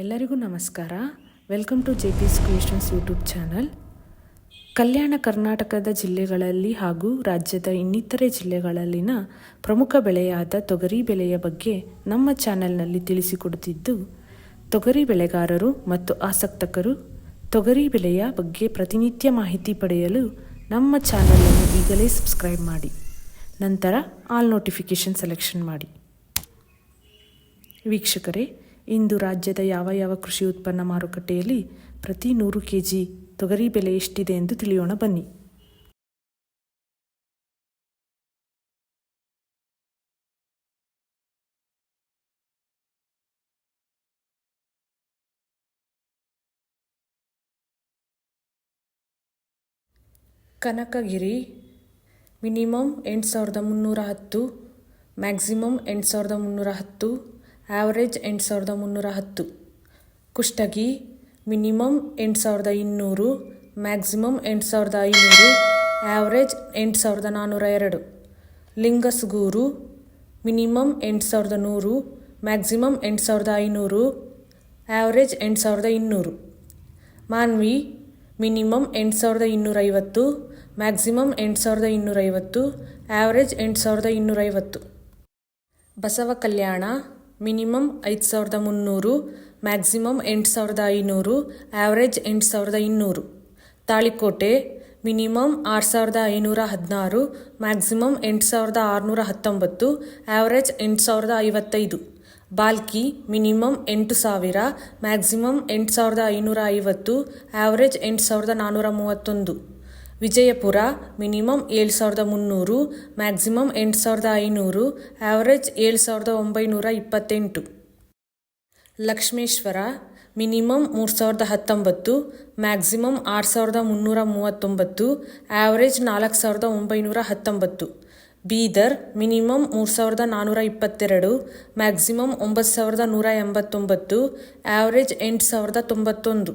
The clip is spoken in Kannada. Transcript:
ಎಲ್ಲರಿಗೂ ನಮಸ್ಕಾರ. Welcome to J P creations YouTube channel Kalyana ಕರ್ನಾಟಕದ ಜಿಲ್ಲೆಗಳಲ್ಲಿ ಹಾಗೂ ರಾಜ್ಯದ ಇನ್ನಿತರೆ ಜಿಲ್ಲೆಗಳಲ್ಲಿನ ಪ್ರಮುಖ ಬೆಳೆಯಾದ ತೊಗರಿ ಬೆಳೆಯ ಬಗ್ಗೆ ನಮ್ಮ ಚಾನೆಲ್ನಲ್ಲಿ ತಿಳಿಸಿಕೊಡುತ್ತಿದ್ದು, ತೊಗರಿ ಬೆಳೆಗಾರರು ಮತ್ತು ಆಸಕ್ತಕರು ತೊಗರಿ ಬೆಳೆಯ ಬಗ್ಗೆ ಪ್ರತಿನಿತ್ಯ ಮಾಹಿತಿ ಪಡೆಯಲು ನಮ್ಮ ಚಾನಲನ್ನು ಈಗಲೇ ಸಬ್ಸ್ಕ್ರೈಬ್ ಮಾಡಿ. ನಂತರ ಆಲ್ ನೋಟಿಫಿಕೇಷನ್ ಸೆಲೆಕ್ಷನ್ ಮಾಡಿ. ವೀಕ್ಷಕರೇ ಇಂದು ರಾಜ್ಯದ ಯಾವ ಯಾವ ಕೃಷಿ ಉತ್ಪನ್ನ ಮಾರುಕಟ್ಟೆಯಲ್ಲಿ ಪ್ರತಿ ನೂರು ಕೆ ಜಿ ತೊಗರಿ ಬೆಲೆ ಎಷ್ಟಿದೆ ಎಂದು ತಿಳಿಯೋಣ ಬನ್ನಿ. ಕನಕಗಿರಿ ಮಿನಿಮಮ್ ಎಂಟು ಸಾವಿರದ ಮುನ್ನೂರ ಹತ್ತು, ಮ್ಯಾಕ್ಸಿಮಮ್ ಎಂಟು ಸಾವಿರದ ಮುನ್ನೂರ ಹತ್ತು ಆ್ಯಾವ್ರೇಜ್ ಎಂಟು ಸಾವಿರದ ಮುನ್ನೂರ ಹತ್ತು ಕುಷ್ಟಗಿ ಮಿನಿಮಮ್ ಎಂಟು ಸಾವಿರದ ಇನ್ನೂರು ಮ್ಯಾಕ್ಸಿಮಮ್ ಎಂಟು ಸಾವಿರದ ಐನೂರು ಆ್ಯಾವ್ರೇಜ್ ಎಂಟು ಸಾವಿರದ ನಾನ್ನೂರ ಎರಡು ಲಿಂಗಸ್ಗೂರು ಮಿನಿಮಮ್ ಎಂಟು ಸಾವಿರದ ನೂರು ಮ್ಯಾಕ್ಸಿಮಮ್ ಎಂಟು ಸಾವಿರದ ಐನೂರು ಆ್ಯಾವ್ರೇಜ್ ಎಂಟು ಸಾವಿರದ ಇನ್ನೂರು ಮಾನ್ವಿ ಮಿನಿಮಮ್ ಎಂಟು ಸಾವಿರದ ಇನ್ನೂರೈವತ್ತು ಮ್ಯಾಕ್ಸಿಮಮ್ ಎಂಟು ಸಾವಿರದ ಇನ್ನೂರೈವತ್ತು ಆ್ಯಾವ್ರೇಜ್ ಎಂಟು ಸಾವಿರದ ಇನ್ನೂರೈವತ್ತು ಬಸವ ಕಲ್ಯಾಣ ಮಿನಿಮಮ್ ಐದು ಸಾವಿರದ ಮುನ್ನೂರು, ಮ್ಯಾಕ್ಸಿಮಮ್ ಎಂಟು ಸಾವಿರದ ಐನೂರು ಆ್ಯಾವ್ರೇಜ್ ಎಂಟು ಸಾವಿರದ ಇನ್ನೂರು. ತಾಳಿಕೋಟೆ, ಮಿನಿಮಮ್ ಆರು ಸಾವಿರದ ಐನೂರ ಹದಿನಾರು, ಮ್ಯಾಕ್ಸಿಮಮ್ ಎಂಟು ಸಾವಿರದ ಆರುನೂರ ಹತ್ತೊಂಬತ್ತು ಆ್ಯಾವ್ರೇಜ್ ಎಂಟು ಸಾವಿರದ ಐವತ್ತೈದು. ಬಾಲ್ಕಿ, ಮಿನಿಮಮ್ ಎಂಟು ಸಾವಿರ, ಮ್ಯಾಕ್ಸಿಮಮ್ ಎಂಟು ಸಾವಿರದ ಐನೂರ ಐವತ್ತು ಆ್ಯಾವ್ರೇಜ್ ಎಂಟು ಸಾವಿರದ ನಾನ್ನೂರ ಮೂವತ್ತೊಂದು. ವಿಜಯಪುರ ಮಿನಿಮಮ್ ಏಳು ಸಾವಿರದ ಮುನ್ನೂರು, ಮ್ಯಾಕ್ಸಿಮಮ್ ಎಂಟು ಸಾವಿರದ ಐನೂರು ಆ್ಯಾವ್ರೇಜ್ ಏಳು ಸಾವಿರದ ಒಂಬೈನೂರ ಇಪ್ಪತ್ತೆಂಟು. ಲಕ್ಷ್ಮೇಶ್ವರ ಮಿನಿಮಮ್ ಮೂರು ಸಾವಿರದ ಹತ್ತೊಂಬತ್ತು, ಮ್ಯಾಕ್ಸಿಮಮ್ ಆರು ಸಾವಿರದ ಮುನ್ನೂರ ಮೂವತ್ತೊಂಬತ್ತು ಆ್ಯಾವ್ರೇಜ್ ನಾಲ್ಕು ಸಾವಿರದ ಒಂಬೈನೂರ ಹತ್ತೊಂಬತ್ತು. ಬೀದರ್ ಮಿನಿಮಮ್ ಮೂರು ಸಾವಿರದ ನಾನ್ನೂರ ಇಪ್ಪತ್ತೆರಡು, ಮ್ಯಾಕ್ಸಿಮಮ್ ಒಂಬತ್ತು ಸಾವಿರದ ನೂರ ಎಂಬತ್ತೊಂಬತ್ತು ಆ್ಯಾವ್ರೇಜ್ ಎಂಟು ಸಾವಿರದ ತೊಂಬತ್ತೊಂದು.